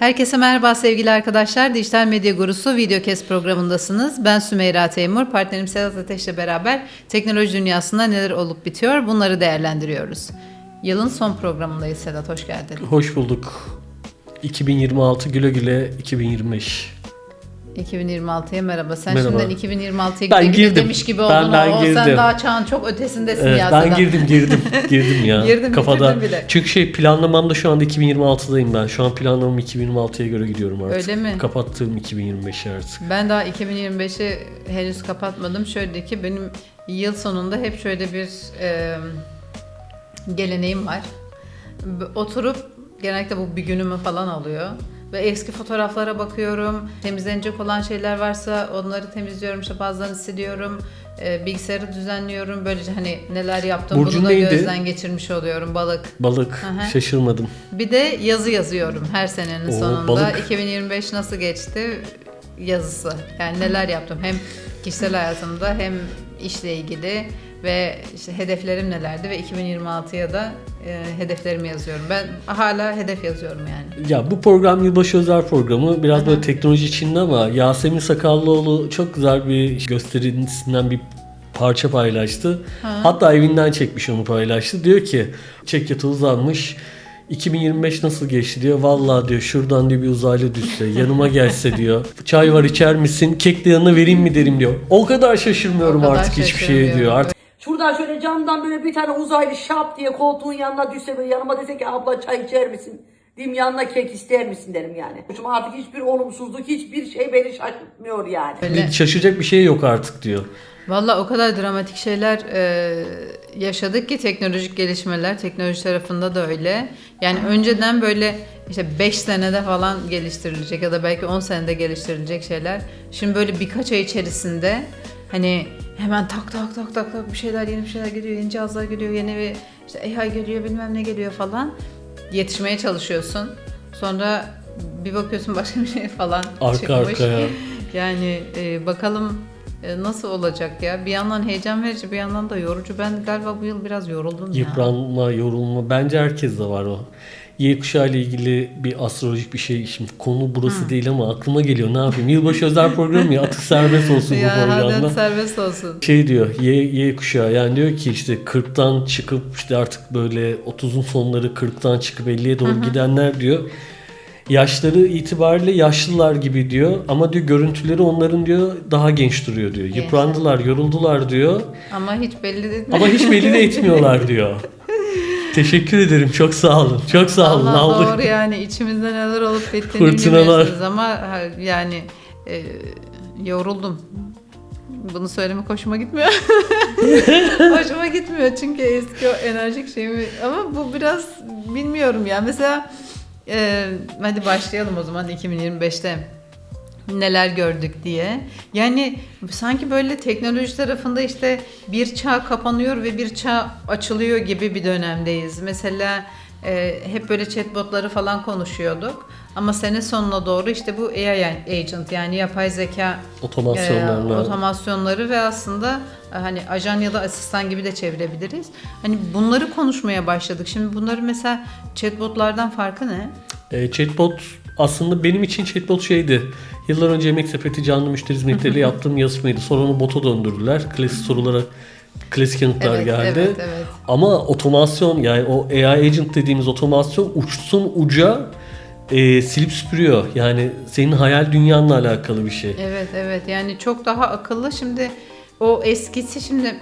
Herkese merhaba sevgili arkadaşlar. Dijital Medya Gurusu Videokes programındasınız. Ben Sümeyra Teymur. Partnerim Sedat Ateş'le beraber teknoloji dünyasında neler olup bitiyor bunları değerlendiriyoruz. Yılın son programındayız Sedat. Hoş geldin. Hoş bulduk. 2026 güle güle 2025. 2026'ya merhaba. Sen Merhaba. şimdiden 2026'ya Ben girdim. demiş gibi Ben- oldun. ben o, sen girdim. daha çağın çok ötesindesin Evet, ya ben girdim girdim girdim ya Girdin, kafada. bile. Çünkü şey planlamamda şu anda 2026'dayım ben. Şu an planlamam 2026'ya göre gidiyorum artık. Öyle mi? Kapattığım 2025'i artık. Ben daha 2025'i henüz kapatmadım. Şöyle ki benim yıl sonunda hep şöyle bir e, geleneğim var. Oturup genellikle bu bir günümü falan alıyor. Ve eski fotoğraflara bakıyorum. Temizlenecek olan şeyler varsa onları temizliyorum. İşte bazılarını siliyorum. E, bilgisayarı düzenliyorum. Böylece hani neler yaptım Burcun bunu da neydi? gözden geçirmiş oluyorum. Balık. Balık hı. şaşırmadım. Bir de yazı yazıyorum her senenin Oo, sonunda. balık. 2025 nasıl geçti yazısı. Yani neler yaptım hem kişisel hayatımda hem işle ilgili ve işte hedeflerim nelerdi ve 2026'ya da e, hedeflerimi yazıyorum. Ben hala hedef yazıyorum yani. Ya bu program yılbaşı özel programı biraz Hı hı. böyle teknoloji içinde ama Yasemin Sakallıoğlu çok güzel bir gösterisinden bir parça paylaştı. Hatta evinden çekmiş onu paylaştı. Diyor ki çek yatağı uzanmış. 2025 nasıl geçti diyor. Vallahi diyor şuradan diyor bir uzaylı düşse yanıma gelse diyor. Çay var içer misin? Kek de yanına vereyim mi derim diyor. O kadar şaşırmıyorum O kadar artık hiçbir şeye diyor. Artık Şuradan şöyle camdan böyle bir tane uzaylı şap diye koltuğun yanına düşse böyle yanıma dese ki abla çay içer misin? Diyeyim yanına kek ister misin derim yani. Şimdi artık hiçbir olumsuzluk, hiçbir şey beni şaşırtmıyor yani. Bir şaşacak bir şey yok artık diyor. Valla o kadar dramatik şeyler e, yaşadık ki teknolojik gelişmeler teknoloji tarafında da öyle. Yani önceden böyle işte 5 senede falan geliştirilecek ya da belki 10 senede geliştirilecek şeyler. Şimdi böyle birkaç ay içerisinde hani hemen tak tak tak tak tak bir şeyler yeni bir şeyler geliyor, yeni cihazlar geliyor, yeni bir işte AI geliyor bilmem ne geliyor falan. Yetişmeye çalışıyorsun. Sonra bir bakıyorsun başka bir şey falan Arka çıkmış. arkaya. Yani e, bakalım e, nasıl olacak ya? Bir yandan heyecan verici, bir yandan da yorucu. Ben galiba bu yıl biraz yoruldum ya. Yıpranma, yorulma. Bence herkeste var o. Y kuşağı ile ilgili bir astrolojik bir şey. Şimdi konu burası değil ama aklıma geliyor. Ne yapayım? Yılbaşı özel programı ya. Atık serbest olsun bu Ya hadi programda. serbest olsun. Şey diyor Y, y kuşağı yani diyor ki işte 40'tan çıkıp işte artık böyle 30'un sonları 40'tan çıkıp 50'ye doğru gidenler diyor. Yaşları itibariyle yaşlılar gibi diyor ama diyor görüntüleri onların diyor daha genç duruyor diyor. Yıprandılar, yoruldular diyor Ama hiç belli değil. ama hiç belli de etmiyorlar diyor. Teşekkür ederim. Çok sağ olun. Çok sağ olun. Allah Aldık. doğru yani içimizde neler olup bittiğini Fırtınalar. bilmiyorsunuz ama yani e, yoruldum. Bunu söylemek hoşuma gitmiyor. hoşuma gitmiyor çünkü eski o enerjik şeyimi ama bu biraz bilmiyorum ya. Mesela e, hadi başlayalım o zaman 2025'te neler gördük diye. Yani sanki böyle teknoloji tarafında işte bir çağ kapanıyor ve bir çağ açılıyor gibi bir dönemdeyiz. Mesela e, hep böyle chatbotları falan konuşuyorduk. Ama sene sonuna doğru işte bu AI agent yani yapay zeka Otomasyonlarla. e, otomasyonları ve aslında e, hani ajan ya da asistan gibi de çevirebiliriz. Hani bunları konuşmaya başladık. Şimdi bunların mesela chatbotlardan farkı ne? E, chatbot aslında benim için chatbot şeydi. Yıllar önce Yemek Sepeti canlı müşteri hizmetleriyle yaptığım yazışmaydı. Sonra onu bota döndürdüler. Klasik sorulara klasik yanıtlar Evet, geldi. evet, evet. Ama otomasyon yani o AI agent dediğimiz otomasyon uçsun uca e, silip süpürüyor. Yani senin hayal dünyanla alakalı bir şey. Evet evet yani çok daha akıllı. Şimdi o eskisi şimdi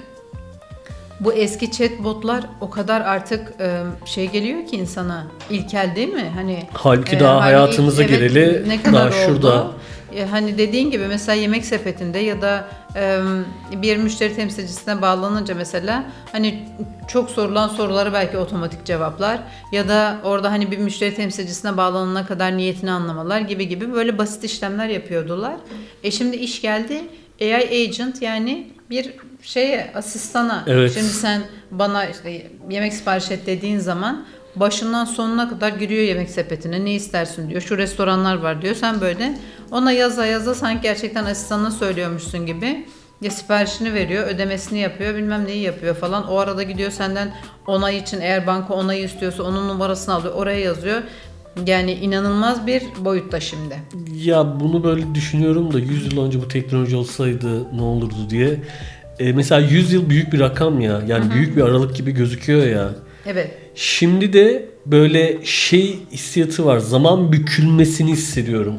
bu eski chatbotlar o kadar artık e, şey geliyor ki insana ilkel değil mi? Hani Halbuki e, daha hani hayatımıza ilk- evet, gireli ne kadar daha oldu? şurada. E, hani dediğin gibi mesela yemek sepetinde ya da e, bir müşteri temsilcisine bağlanınca mesela hani çok sorulan soruları belki otomatik cevaplar ya da orada hani bir müşteri temsilcisine bağlanana kadar niyetini anlamalar gibi gibi böyle basit işlemler yapıyordular. E şimdi iş geldi AI agent yani bir şeye asistana. Evet. Şimdi sen bana işte yemek sipariş et dediğin zaman başından sonuna kadar giriyor yemek sepetine. Ne istersin diyor. Şu restoranlar var diyor. Sen böyle ona yaza yaza sanki gerçekten asistanına söylüyormuşsun gibi ya siparişini veriyor, ödemesini yapıyor, bilmem neyi yapıyor falan. O arada gidiyor senden onay için eğer banka onayı istiyorsa onun numarasını alıyor, oraya yazıyor. Yani inanılmaz bir boyutta şimdi. Ya bunu böyle düşünüyorum da 100 yıl önce bu teknoloji olsaydı ne olurdu diye. E, mesela 100 yıl büyük bir rakam ya. Yani büyük bir aralık gibi gözüküyor ya. Evet. Şimdi de böyle şey hissiyatı var. Zaman bükülmesini hissediyorum.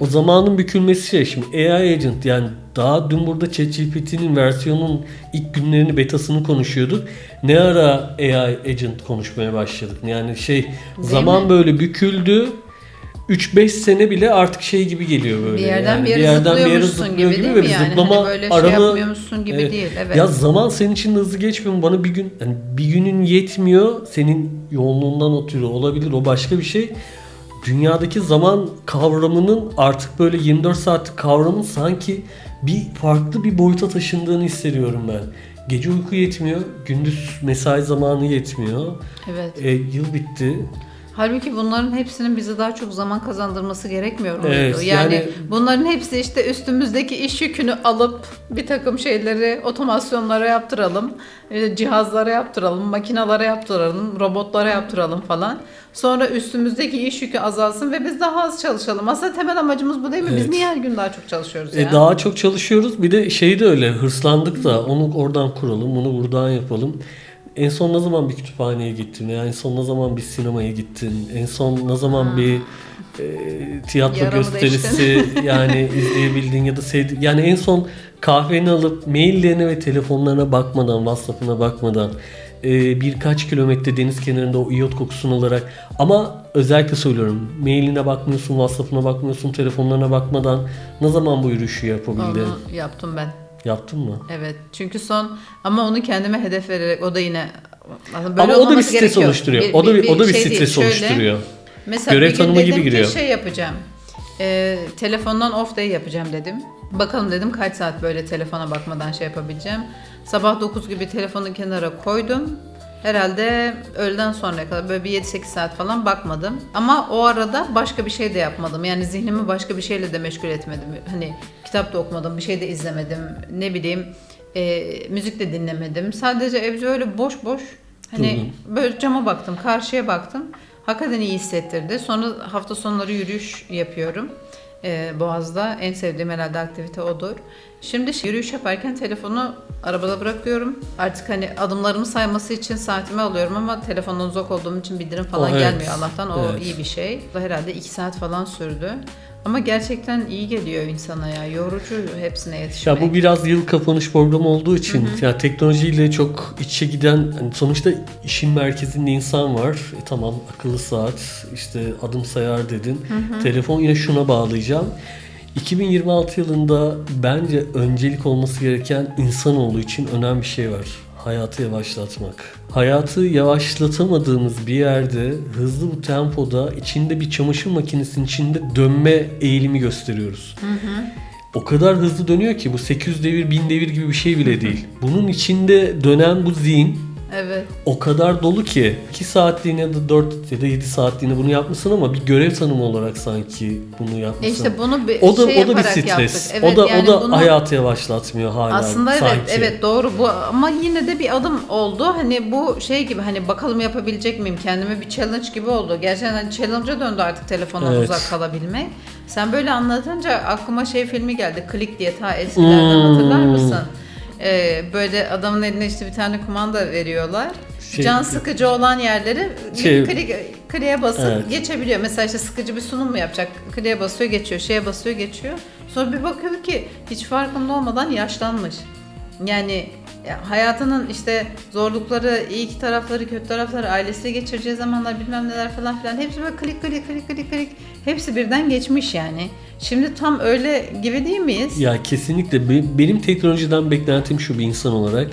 O zamanın bükülmesi şey. Şimdi AI agent yani daha dün burada ChatGPT'nin versiyonun ilk günlerini betasını konuşuyorduk. Ne ara AI agent konuşmaya başladık. Yani şey zaman mi? böyle büküldü. 3-5 sene bile artık şey gibi geliyor böyle. Bir yerden yani. bir yere zıplıyormuşsun zıplıyor gibi değil ve mi yani? Zıplama Hani böyle şey aramı- yapmıyormuşsun gibi değil, evet. Ya zaman senin için hızlı geçmiyor mu? Bana bir gün yani bir günün yetmiyor. Senin yoğunluğundan ötürü olabilir. O başka bir şey. Dünyadaki zaman kavramının artık böyle 24 saatlik kavramın sanki bir farklı bir boyuta taşındığını hissediyorum ben. Gece uyku yetmiyor, gündüz mesai zamanı yetmiyor. Evet. E, yıl bitti. Halbuki bunların hepsinin bize daha çok zaman kazandırması gerekmiyor muydu? Evet, yani, yani- bunların hepsi işte üstümüzdeki iş yükünü alıp bir takım şeyleri otomasyonlara yaptıralım, e, cihazlara yaptıralım, makinalara yaptıralım, robotlara yaptıralım falan. Sonra üstümüzdeki iş yükü azalsın ve biz daha az çalışalım. Aslında temel amacımız bu değil mi? Biz Evet. niye her gün daha çok çalışıyoruz E, ya? daha çok çalışıyoruz. Bir de şey de öyle hırslandık da onu oradan kuralım, bunu buradan yapalım. En son ne zaman bir kütüphaneye gittin? Yani en son ne zaman bir sinemaya gittin? En son ne zaman bir e, tiyatro Yaramı gösterisi yani izleyebildin ya da sevdin? Yani en son kahveni alıp maillerine ve telefonlarına bakmadan, WhatsApp'ına bakmadan e, birkaç kilometre deniz kenarında o iyot kokusunu alarak ama özellikle söylüyorum mailine bakmıyorsun, WhatsApp'ına bakmıyorsun, telefonlarına bakmadan ne zaman bu yürüyüşü yapabildin? Onu yaptım ben. Yaptın mı? Evet. Çünkü son ama onu kendime hedef vererek o da yine aslında Ama o da bir stres gerekiyor. oluşturuyor. o da bir, o da bir şey değil, stres şöyle, oluşturuyor. Mesela Görev bir tanımı dedim gibi ki giriyor. şey yapacağım. Ee, telefondan off day yapacağım dedim. Bakalım dedim kaç saat böyle telefona bakmadan şey yapabileceğim. Sabah 9 gibi telefonu kenara koydum. Herhalde öğleden sonraya kadar böyle bir 7-8 saat falan bakmadım. Ama o arada başka bir şey de yapmadım. Yani zihnimi başka bir şeyle de meşgul etmedim. Hani kitap da okumadım, bir şey de izlemedim. Ne bileyim e, müzik de dinlemedim. Sadece evde öyle boş boş hani böyle cama baktım, karşıya baktım. Hakikaten iyi hissettirdi. Sonra hafta sonları yürüyüş yapıyorum. Ee, Boğaz'da en sevdiğim herhalde aktivite odur. Şimdi yürüyüş yaparken telefonu arabada bırakıyorum. Artık hani adımlarımı sayması için saatimi alıyorum ama telefondan uzak olduğum için bildirim falan O evet. gelmiyor Allah'tan. O Evet. iyi bir şey. Herhalde 2 saat falan sürdü. Ama gerçekten iyi geliyor insana ya. Yorucu hepsine yetişmek. Ya bu biraz yıl kapanış programı olduğu için ya teknolojiyle çok iç içe giden hani sonuçta işin merkezinde insan var. E tamam akıllı saat işte adım sayar dedin. Telefon yine şuna bağlayacağım. 2026 yılında bence öncelik olması gereken insanoğlu için önemli bir şey var. Hayatı yavaşlatmak. Hayatı yavaşlatamadığımız bir yerde hızlı bu tempoda içinde bir çamaşır makinesinin içinde dönme eğilimi gösteriyoruz. O kadar hızlı dönüyor ki bu 800 devir 1000 devir gibi bir şey bile değil. Bunun içinde dönen bu zihin Evet. o kadar dolu ki 2 saatliğine ya da 4 ya da 7 saatliğine bunu yapmışsın ama bir görev tanımı olarak sanki bunu E yapmışsın. işte bunu bir o da şey o da bir stres. yaptık. Evet, o da yani o da bunu- hayatı yavaşlatmıyor hala Aslında evet sanki. evet doğru bu ama yine de bir adım oldu. Hani bu şey gibi hani bakalım yapabilecek miyim? Kendime bir challenge gibi oldu. Gerçekten hani challenge'a döndü artık telefondan Evet. uzak kalabilmek. Sen böyle anlatınca aklıma şey filmi geldi. Click diye ta eskilerden Hmm. hatırlar mısın? Ee, böyle adamın eline işte bir tane kumanda veriyorlar. Şey- Can sıkıcı olan yerleri Şey- klik, kliğe basıp Evet. geçebiliyor. Mesela işte sıkıcı bir sunum mu yapacak? Kliğe basıyor geçiyor, şeye basıyor geçiyor. Sonra bir bakıyor ki hiç farkında olmadan yaşlanmış. Yani ya hayatının işte zorlukları, iyi ki tarafları, kötü tarafları, ailesiyle geçireceği zamanlar bilmem neler falan filan hepsi böyle klik klik klik klik klik hepsi birden geçmiş yani. Şimdi tam öyle gibi değil miyiz? Ya kesinlikle Be- benim teknolojiden beklentim şu bir insan olarak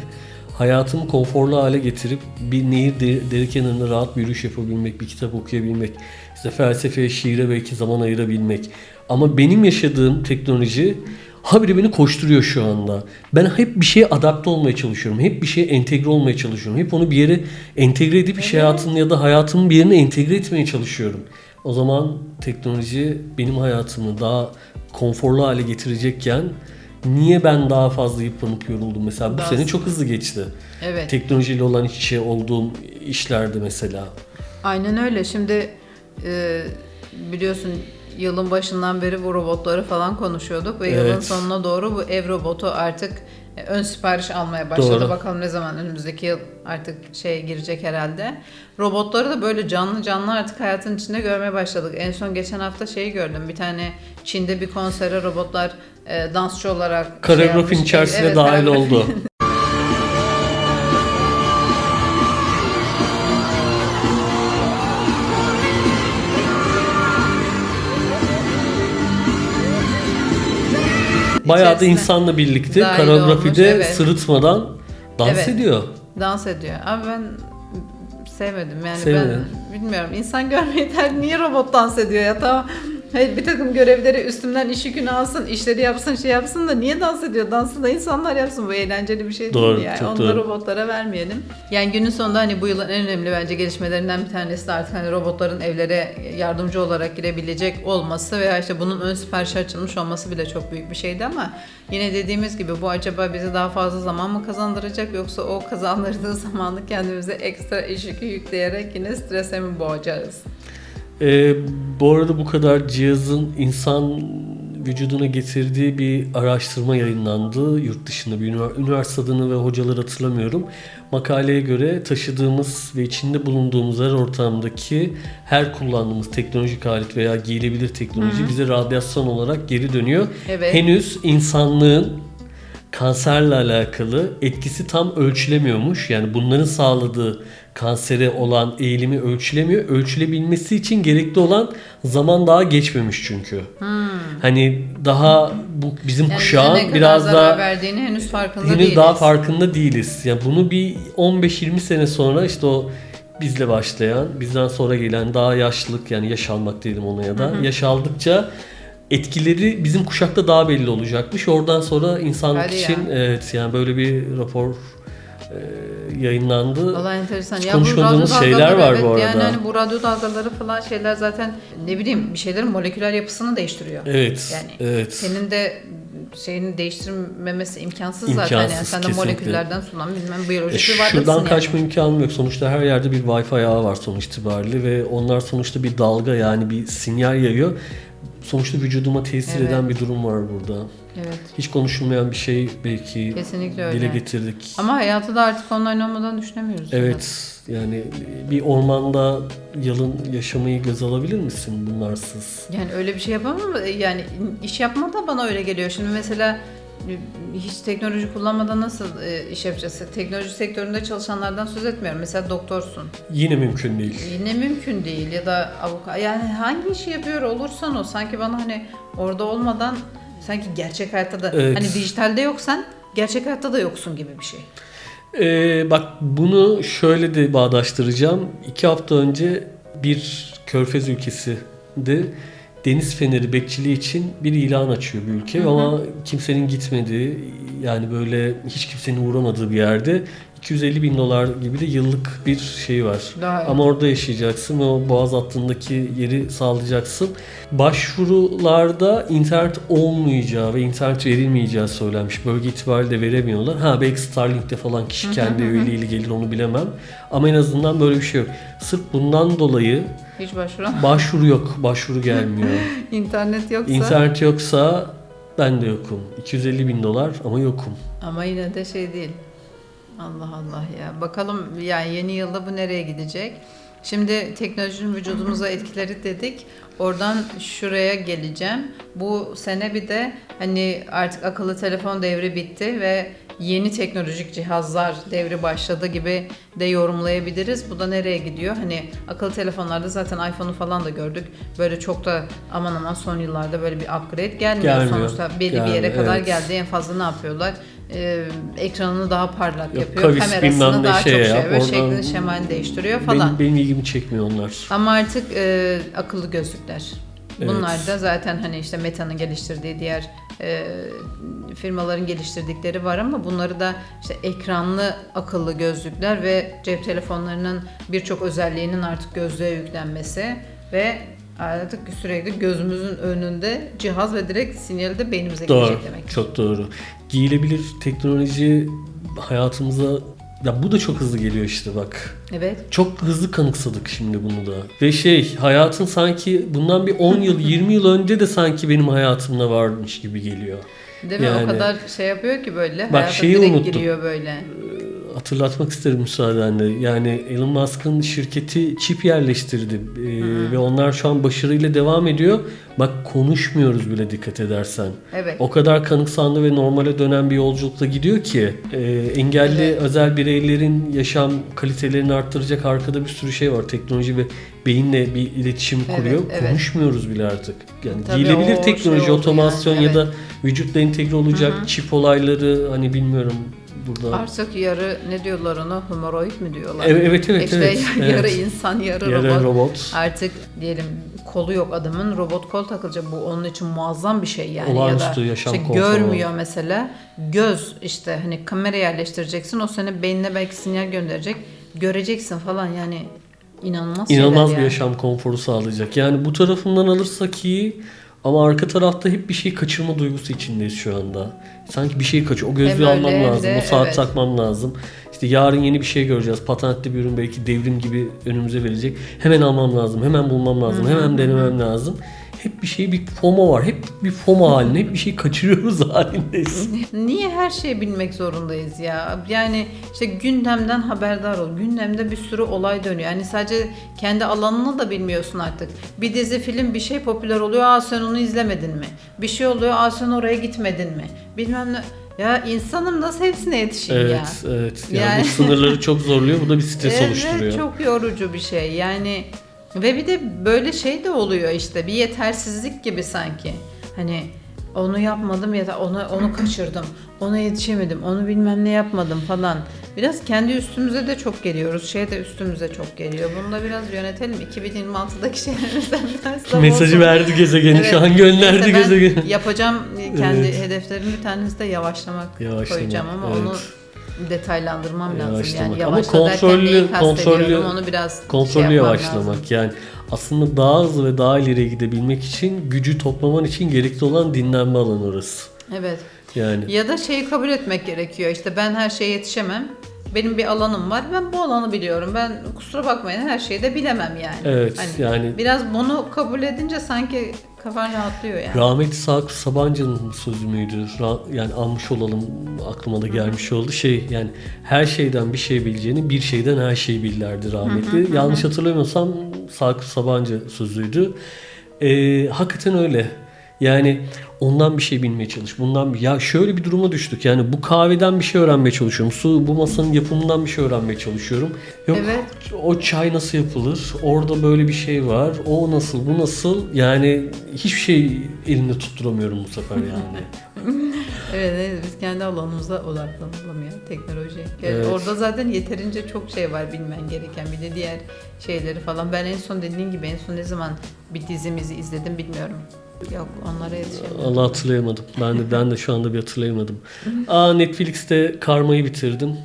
hayatımı konforlu hale getirip bir nehir de- dere kenarında rahat bir yürüyüş yapabilmek, bir kitap okuyabilmek, işte felsefeye, şiire belki zaman ayırabilmek. Ama benim yaşadığım teknoloji habire beni koşturuyor şu anda. Ben hep bir şeye adapte olmaya çalışıyorum. Hep bir şeye entegre olmaya çalışıyorum. Hep onu bir yere entegre edip iş hayatının ya da hayatımın bir yerine entegre etmeye çalışıyorum. O zaman teknoloji benim hayatımı daha konforlu hale getirecekken niye ben daha fazla yıpranıp yoruldum mesela bu Daha sene çok hızlı geçti. Evet. Teknolojiyle olan iç içe olduğum işlerde mesela. Aynen öyle. Şimdi e, biliyorsun yılın başından beri bu robotları falan konuşuyorduk ve yılın Evet. sonuna doğru bu ev robotu artık e, ön sipariş almaya başladı. Doğru. Bakalım ne zaman önümüzdeki yıl artık şey girecek herhalde. Robotları da böyle canlı canlı artık hayatın içinde görmeye başladık. En son geçen hafta şeyi gördüm. Bir tane Çin'de bir konsere robotlar e, dansçı olarak şey Koreografinin yapmış. içerisine Evet, dahil oldu. Bayağı da insanla birlikte dahil koreografide olmuş, evet. sırıtmadan dans Evet. ediyor. Dans ediyor. Ama ben sevmedim yani Sevmedin. ben bilmiyorum insan görmeyi ter niye robot dans ediyor ya tamam Hayır, bir takım görevleri üstümden iş yükünü alsın, işleri yapsın, şey yapsın da niye dans ediyor? Dansı da insanlar yapsın. Bu eğlenceli bir şey Doğru, değil yani. çok Onu da robotlara vermeyelim. Yani günün sonunda hani bu yılın en önemli bence gelişmelerinden bir tanesi de artık hani robotların evlere yardımcı olarak girebilecek olması veya işte bunun ön siparişi açılmış olması bile çok büyük bir şeydi ama yine dediğimiz gibi bu acaba bize daha fazla zaman mı kazandıracak yoksa o kazandırdığı zamanı kendimize ekstra iş yükü yükleyerek yine strese mi boğacağız? Ee, bu arada bu kadar cihazın insan vücuduna getirdiği bir araştırma yayınlandı. Yurt dışında bir ünivers- üniversite adını ve hocaları hatırlamıyorum. Makaleye göre taşıdığımız ve içinde bulunduğumuz her ortamdaki her kullandığımız teknolojik alet veya giyilebilir teknoloji bize radyasyon olarak geri dönüyor. Evet. Henüz insanlığın kanserle alakalı etkisi tam ölçülemiyormuş. Yani bunların sağladığı kansere olan eğilimi ölçülemiyor. Ölçülebilmesi için gerekli olan zaman daha geçmemiş çünkü. Hani daha bu bizim Yani kuşağın biraz daha verdiğini henüz farkında henüz değiliz. daha farkında değiliz. Yani bunu bir 15-20 sene sonra işte o bizle başlayan, bizden sonra gelen daha yaşlılık yani yaş almak diyelim ona ya da yaş aldıkça etkileri bizim kuşakta daha belli olacakmış. Oradan sonra insanlık Hadi ya. için evet yani böyle bir rapor e, yayınlandı. Valla enteresan. Ya bu konuşmadığımız radyo şeyler var evet, bu arada. Yani hani bu radyo dalgaları falan şeyler zaten ne bileyim bir şeylerin moleküler yapısını değiştiriyor. Evet. Yani evet. Senin de şeyini değiştirmemesi imkansız, zaten. İmkansız, Yani sen de moleküllerden sunan bilmem E, biyolojik bir varlıksın Şuradan yani. kaçma imkanım yok. Sonuçta her yerde bir Wi-Fi ağı var sonuç itibariyle ve onlar sonuçta bir dalga yani bir sinyal yayıyor. Sonuçta vücuduma tesir Evet. eden bir durum var burada. Evet. Hiç konuşulmayan bir şey belki Kesinlikle öyle. dile getirdik. Ama hayatı da artık online olmadan düşünemiyoruz. Evet yani bir ormanda yalın yaşamayı göz alabilir misin bunlarsız? Yani öyle bir şey yapamam ama yani iş yapma da bana öyle geliyor. Şimdi mesela hiç teknoloji kullanmadan nasıl e, iş yapacağız? Teknoloji sektöründe çalışanlardan söz etmiyorum. Mesela doktorsun. Yine mümkün değil. Yine mümkün değil ya da avukat yani hangi işi yapıyor olursan o sanki bana hani orada olmadan sanki gerçek hayatta da Evet. hani dijitalde yoksan gerçek hayatta da yoksun gibi bir şey. Ee, bak bunu şöyle de bağdaştıracağım. İki hafta önce bir körfez ülkesi de deniz feneri bekçiliği için bir ilan açıyor bir ülke ama kimsenin gitmediği yani böyle hiç kimsenin uğramadığı bir yerde 250 bin dolar gibi de yıllık bir şey var. Daha Ama orada yaşayacaksın ve o boğaz hattındaki yeri sağlayacaksın. Başvurularda internet olmayacağı ve internet verilmeyeceği söylenmiş. Bölge itibariyle veremiyorlar. Ha belki Starlink'te falan kişi kendi evliliğiyle gelir onu bilemem. Ama en azından böyle bir şey yok. Sırf bundan dolayı hiç başvuran başvuru yok. Başvuru gelmiyor. internet yoksa İnternet yoksa ben de yokum. 250 bin dolar ama yokum. ama yine de şey değil. Allah Allah ya. Bakalım yani yeni yılda bu nereye gidecek? Şimdi teknolojinin vücudumuza etkileri dedik. Oradan şuraya geleceğim. Bu sene bir de hani artık akıllı telefon devri bitti ve yeni teknolojik cihazlar devri başladı gibi de yorumlayabiliriz. Bu da nereye gidiyor? Hani akıllı telefonlarda zaten iPhone'u falan da gördük. Böyle çok da aman aman son yıllarda böyle bir upgrade gelmiyor. Gelmiyor. Sonuçta belli bir yere Gelmiyor, kadar evet. geldi. En fazla ne yapıyorlar? Ee, ekranını daha parlak Yok, yapıyor. kavis Kamerasını daha şey çok şey ve şeklini şemalini değiştiriyor falan. Benim, benim ilgimi çekmiyor onlar. Ama artık e, akıllı gözlükler. Bunlar Evet. da zaten hani işte Meta'nın geliştirdiği diğer e, firmaların geliştirdikleri var ama bunları da işte ekranlı akıllı gözlükler ve cep telefonlarının birçok özelliğinin artık gözlüğe yüklenmesi ve artık sürekli gözümüzün önünde cihaz ve direkt sinyali de beynimize Doğru. gelecek demek. Çok doğru. Giyilebilir teknoloji hayatımıza ya bu da çok hızlı geliyor işte bak. Evet. Çok hızlı kanıksadık şimdi bunu da. Ve şey hayatın sanki bundan bir 10 yıl 20 yıl önce de sanki benim hayatımda varmış gibi geliyor. Değil mi? Yani- O kadar şey yapıyor ki böyle. Bak şeyi unuttum. giriyor böyle. Hatırlatmak isterim müsaadenle. Yani Elon Musk'ın şirketi çip yerleştirdi Ee, ve onlar şu an başarıyla devam ediyor. Bak konuşmuyoruz bile dikkat edersen. Evet. O kadar kanıksandı ve normale dönen bir yolculukta gidiyor ki e, engelli Evet. özel bireylerin yaşam kalitelerini arttıracak arkada bir sürü şey var. Teknoloji ve beyinle bir iletişim Evet, kuruyor. evet. Konuşmuyoruz bile artık. Yani Tabii giyilebilir o teknoloji, şey otomasyon yani, ya da evet. vücutla entegre olacak çip olayları hani bilmiyorum burada. Artık yarı ne diyorlar ona? Humoroid mi diyorlar? Evet evet evet. işte evet, yarı evet. insan yarı, Yarı robot. robot. Artık diyelim kolu yok adamın robot kol takılacak. Bu onun için muazzam bir şey yani. Olağanüstü ya da yaşam işte görmüyor mesela. Göz işte hani kamera yerleştireceksin. O senin beynine belki sinyal gönderecek. Göreceksin falan yani inanılmaz İnanılmaz bir yani. yaşam konforu sağlayacak. Yani bu tarafından alırsak iyi ama arka tarafta hep bir şey kaçırma duygusu içindeyiz şu anda. Sanki bir şey kaçıyor. O gözlüğü Hem almam lazım. de o saat evet. takmam lazım. İşte yarın yeni bir şey göreceğiz. Patentli bir ürün belki devrim gibi önümüze verecek. Hemen almam lazım. Hemen bulmam lazım. Hemen denemem lazım. Hep bir şey bir FOMO var. Hep bir FOMO halinde. Hep bir şey kaçırıyoruz halindeyiz. Niye her şeyi bilmek zorundayız ya? Yani işte gündemden haberdar ol. Gündemde bir sürü olay dönüyor. Yani sadece kendi alanını da bilmiyorsun artık. Bir dizi, film bir şey popüler oluyor. Aa sen onu izlemedin mi? Bir şey oluyor. Aa sen oraya gitmedin mi? Bilmem ne. Ya insanım nasıl hepsine yetişeyim ya? evet, evet. Yani, Yani- bu sınırları çok zorluyor. Bu da bir stres Evet, oluşturuyor. çok yorucu bir şey. Yani ve bir de böyle şey de oluyor işte bir yetersizlik gibi sanki. Hani onu yapmadım ya da onu onu kaçırdım. Ona yetişemedim. Onu bilmem ne yapmadım falan. Biraz kendi üstümüze de çok geliyoruz. Şey de üstümüze çok geliyor. Bunu da biraz yönetelim. 2026'daki şeylerimizden bir tanesi de bu Mesajı olsun. verdi gezegeni. Evet. Şu an gönderdi gezegeni. Yapacağım kendi Evet. hedeflerimin bir tanesi de yavaşlamak, Yavaşlamak, koyacağım ama evet. onu detaylandırmam lazım. Yani Ama kontrollü- kontrollü- onu biraz Kontrollü şey yavaşlamak. lazım. Yani aslında daha hızlı ve daha ileriye gidebilmek için gücü toplaman için gerekli olan dinlenme alanı orası. Evet. Yani Ya da şeyi kabul etmek gerekiyor. İşte ben her şeye yetişemem. Benim bir alanım var. Ben bu alanı biliyorum. Ben kusura bakmayın her şeyi de bilemem yani. Evet, Hani yani- biraz bunu kabul edince sanki kafan rahatlıyor yani. rahmetli Sakıp Sabancı'nın sözü müydü? Ra- yani almış olalım aklıma da gelmiş oldu. Şey yani her şeyden bir şey bileceğini bir şeyden her şeyi bilirlerdi rahmetli. Yanlış hatırlamıyorsam Sakıp Sabancı sözüydü. Ee, hakikaten öyle. Yani ondan bir şey bilmeye çalış. Bundan bir, ya şöyle bir duruma düştük. Yani bu kahveden bir şey öğrenmeye çalışıyorum. Su bu masanın yapımından bir şey öğrenmeye çalışıyorum. Yok Evet. o çay nasıl yapılır? Orada böyle bir şey var. O nasıl? Bu nasıl? Yani hiçbir şey elimde tutturamıyorum bu sefer yani. Evet, evet biz kendi alanımıza odaklanalım ya teknoloji. Evet. Orada zaten yeterince çok şey var bilmen gereken. Bir de diğer şeyleri falan. Ben en son dediğin gibi en son ne zaman bir dizimizi izledim bilmiyorum. Yok onlara yetişemiyorum. Allah hatırlayamadım. Ben de ben de şu anda bir hatırlayamadım. Aa Netflix'te Karma'yı bitirdim.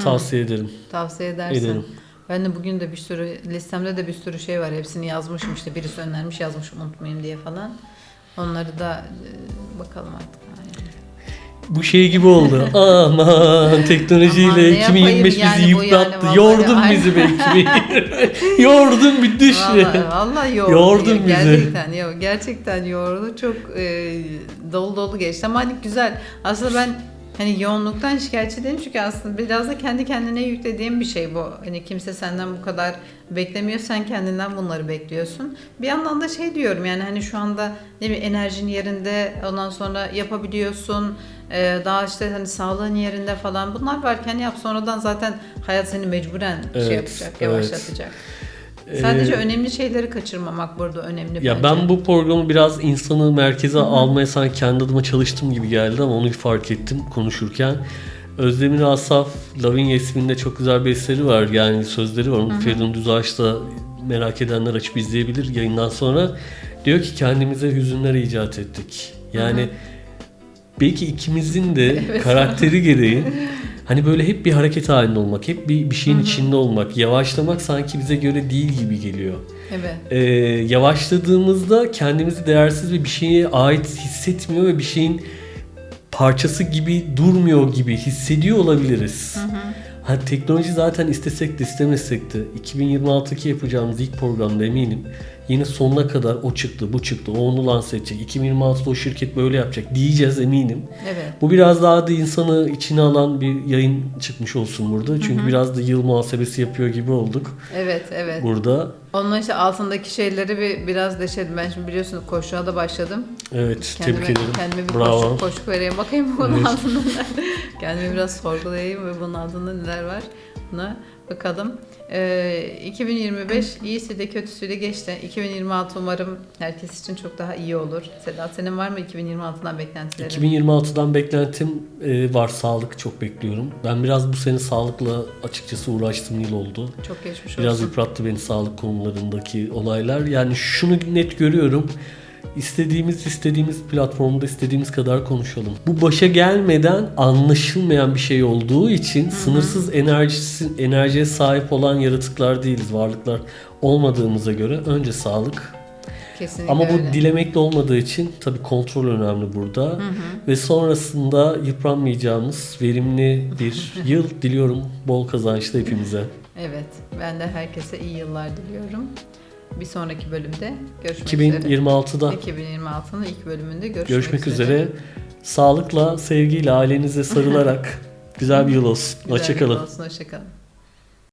Tavsiye ederim. Tavsiye edersin. Ederim. Ben de bugün de bir sürü listemde de bir sürü şey var. Hepsini yazmışım işte birisi önermiş yazmışım unutmayayım diye falan. Onları da e, bakalım artık. Yani. Bu şey gibi oldu. Aman Aman teknolojiyle yapayım 2025 yani bizi yani, yıprattı. vallahi Yordun aynen. bizi be 2020. Yordun bir düş. Vallahi, vallahi yordu. Yordun bizi. Gerçekten, yok, gerçekten yordu. Çok e, dolu dolu geçti ama hani güzel. Aslında ben hani yoğunluktan şikayetçi değilim çünkü aslında biraz da kendi kendine yüklediğim bir şey bu. Hani kimse senden bu kadar beklemiyor. Sen kendinden bunları bekliyorsun. Bir yandan da şey diyorum yani hani şu anda ne bileyim enerjin yerinde ondan sonra yapabiliyorsun. E, daha işte hani sağlığın yerinde falan. Bunlar varken yap sonradan zaten hayat seni mecburen Evet, şey yapacak, evet. Sadece Ee, önemli şeyleri kaçırmamak burada önemli Ya bence. ben bu programı biraz insanı merkeze almaya sanki kendi adıma çalıştım gibi geldi ama onu fark ettim konuşurken. Özdemir Asaf, Lavinia isminde çok güzel bir eseri var. Yani sözleri var. Onu Feridun Düzağaç'ta merak edenler açıp izleyebilir yayından sonra. Diyor ki kendimize hüzünler icat ettik. Yani belki ikimizin de karakteri gereği hani böyle hep bir hareket halinde olmak, hep bir, bir şeyin içinde olmak, yavaşlamak sanki bize göre değil gibi geliyor. Evet. Ee, yavaşladığımızda kendimizi değersiz ve bir şeye ait hissetmiyor ve bir şeyin parçası gibi durmuyor gibi hissediyor olabiliriz. Ha, teknoloji zaten istesek de istemesek de 2026'daki yapacağımız ilk programda eminim yine sonuna kadar o çıktı, bu çıktı, o onu lanse edecek. 2026'da o şirket böyle yapacak diyeceğiz eminim. Evet. Bu biraz daha da insanı içine alan bir yayın çıkmış olsun burada. Çünkü biraz da yıl muhasebesi yapıyor gibi olduk Evet, evet. burada. Onun işte altındaki şeyleri bir biraz deşelim. Ben şimdi biliyorsun koşuğa da başladım. Evet, Kendime, tebrik ederim. kendime bir Bravo. koşuk, koşuk vereyim. Bakayım bunun Evet. altında neler. Kendimi biraz sorgulayayım ve bunun altında neler var. Buna bakalım. Ee, 2025 iyisi de kötüsü de geçti. 2026 umarım herkes için çok daha iyi olur. Sedat senin var mı 2026'dan beklentilerin? 2026'dan beklentim e, var. Sağlık çok bekliyorum. Ben biraz bu sene sağlıkla açıkçası uğraştığım yıl oldu. Çok geçmiş Biraz olsun. yıprattı beni sağlık konularındaki olaylar. Yani şunu net görüyorum. İstediğimiz istediğimiz platformda istediğimiz kadar konuşalım. Bu başa gelmeden anlaşılmayan bir şey olduğu için sınırsız enerjisi enerjiye sahip olan yaratıklar değiliz, varlıklar olmadığımıza göre önce sağlık. Kesinlikle Ama bu öyle. dilemekle olmadığı için tabii kontrol önemli burada. Ve sonrasında yıpranmayacağımız verimli bir yıl diliyorum. Bol kazançlı hepimize. Evet. Ben de herkese iyi yıllar diliyorum. Bir sonraki bölümde görüşmek üzere. 2026'da 2026'nın ilk bölümünde görüşmek, Görüşmek üzere. Sağlıkla, sevgiyle, ailenize sarılarak güzel bir yıl olsun. Hoşçakalın. olsun. Hoşçakalın.